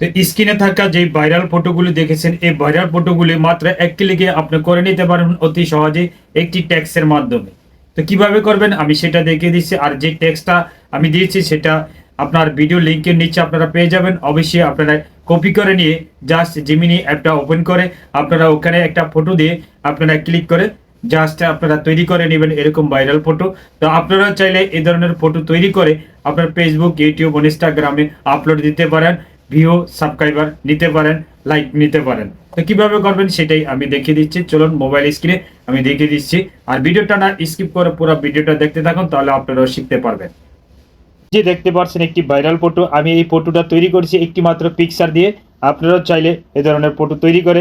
তো স্ক্রিনে থাকা যে ভাইরাল ফটোগুলি দেখেছেন, এই ভাইরাল ফটোগুলি মাত্র এক ক্লিকে আপনি করে নিতে পারেন অতি সহজেই একটি ট্যাক্সের মাধ্যমে। তো কীভাবে করবেন? আমি সেটা দেখিয়ে দিচ্ছি। আর যে ট্যাক্সটা আমি দিয়েছি, সেটা আপনার ভিডিও লিঙ্কের নিচে আপনারা পেয়ে যাবেন। অবশ্যই আপনারা কপি করে নিয়ে জাস্ট জিমিনি অ্যাপটা ওপেন করে আপনারা ওখানে একটা ফটো দিয়ে আপনারা ক্লিক করে জাস্ট আপনারা তৈরি করে নেবেন এরকম ভাইরাল ফটো তো আপনারা চাইলে এই ধরনের ফটো তৈরি করে আপনার ফেসবুক ইউটিউব ইনস্টাগ্রামে আপলোড দিতে পারেন। ভিউ সাবস্ক্রাইবার নিতে পারেন, লাইক নিতে পারেন। তো কীভাবে করবেন সেটাই আমি দেখিয়ে দিচ্ছি। চলুন মোবাইল স্ক্রিনে আমি দেখিয়ে দিচ্ছি। আর ভিডিওটা না স্কিপ করে পুরো ভিডিওটা দেখতে থাকুন, তাহলে আপনারাও শিখতে পারবেন। যে দেখতে পাচ্ছেন একটি ভাইরাল ফটো। আমি এই ফটোটা তৈরি করেছি একটি মাত্র পিকচার দিয়ে। আপনারাও চাইলে এই ধরনের ফটো তৈরি করে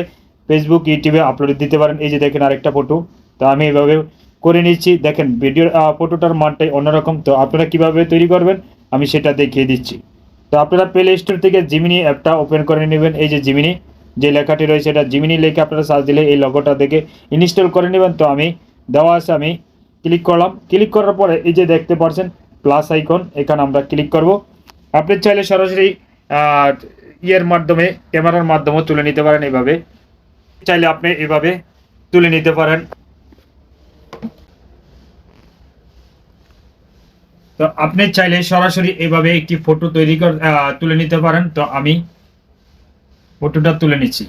ফেসবুক ইউটিউবে আপলোড দিতে পারেন। এই যে দেখেন আরেকটা ফটো। তো আমি এভাবে করে নিচ্ছি। দেখেন ভিডিওর ফটোটার মানটাই অন্যরকম। তো আপনারা কীভাবে তৈরি করবেন, আমি সেটা দেখিয়ে দিচ্ছি। তো আপনারা প্লে স্টোর থেকে জিমিনি অ্যাপটা ওপেন করে নেবেন। এই যে জিমিনি যে লেখাটি রয়েছে এটা জিমিনি লেখে আপনারা সার্চ দিলে এই লগোটা দেখে ইনস্টল করে নেবেন। তো আমি, দেওয়া আছে আমি ক্লিক করলাম। ক্লিক করার পরে এই যে দেখতে পাচ্ছেন প্লাস আইকন এখানে আমরা ক্লিক করব। আপনি চাইলে সরাসরি ইয়ের মাধ্যমে ক্যামেরার মাধ্যমে তুলে নিতে পারেন এভাবে চাইলে আপনি এভাবে তুলে নিতে পারেন। তো আপনি চাইলে সরাসরি এভাবে একটি ফটো তৈরি কর তুলে নিতে পারেন। তো আমি ফটোটা তুলে নিচ্ছি।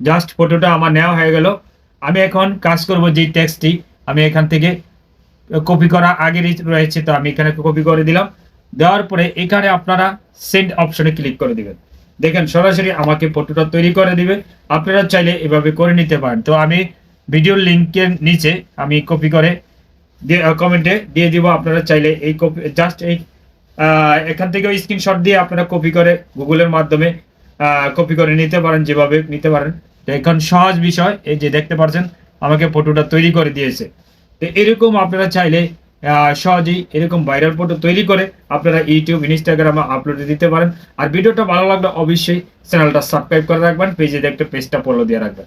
জাস্ট ফটোটা আমার নেওয়া হয়ে গেল। আমি এখন কাজ করব যে টেক্সটটি আমি এখান থেকে কপি করা আগেরই রয়েছে, তো আমি এখানে কপি করে দিলাম। দেওয়ার পরে এখানে আপনারা সেন্ড অপশনে ক্লিক করে দিবেন। দেখেন সরাসরি আমাকে ফটোটা তৈরি করে দিবে। আপনারা চাইলে এভাবে করে নিতে পারেন। তো আমি ভিডিওর লিঙ্কের নিচে আমি কপি করে কমেন্টে দিয়ে দিব। আপনারা চাইলে এই কপি জাস্ট এই এখান থেকে স্ক্রিনশট দিয়ে আপনারা কপি করে গুগলের মাধ্যমে কপি করে নিতে পারেন, যেভাবে নিতে পারেন। এখন সহজ বিষয়, এই যে দেখতে পাচ্ছেন, আমাকে ফটোটা তৈরি করে দিয়েছে। তো এরকম আপনারা চাইলে সহজেই এরকম ভাইরাল ফটো তৈরি করে আপনারা ইউটিউব, ইনস্টাগ্রামে আপলোড দিতে পারেন। আর ভিডিওটা ভালো লাগলে অবশ্যই চ্যানেলটা সাবস্ক্রাইব করে রাখবেন, পেজে দেখতে পেজটা ফলো দিয়ে রাখবেন।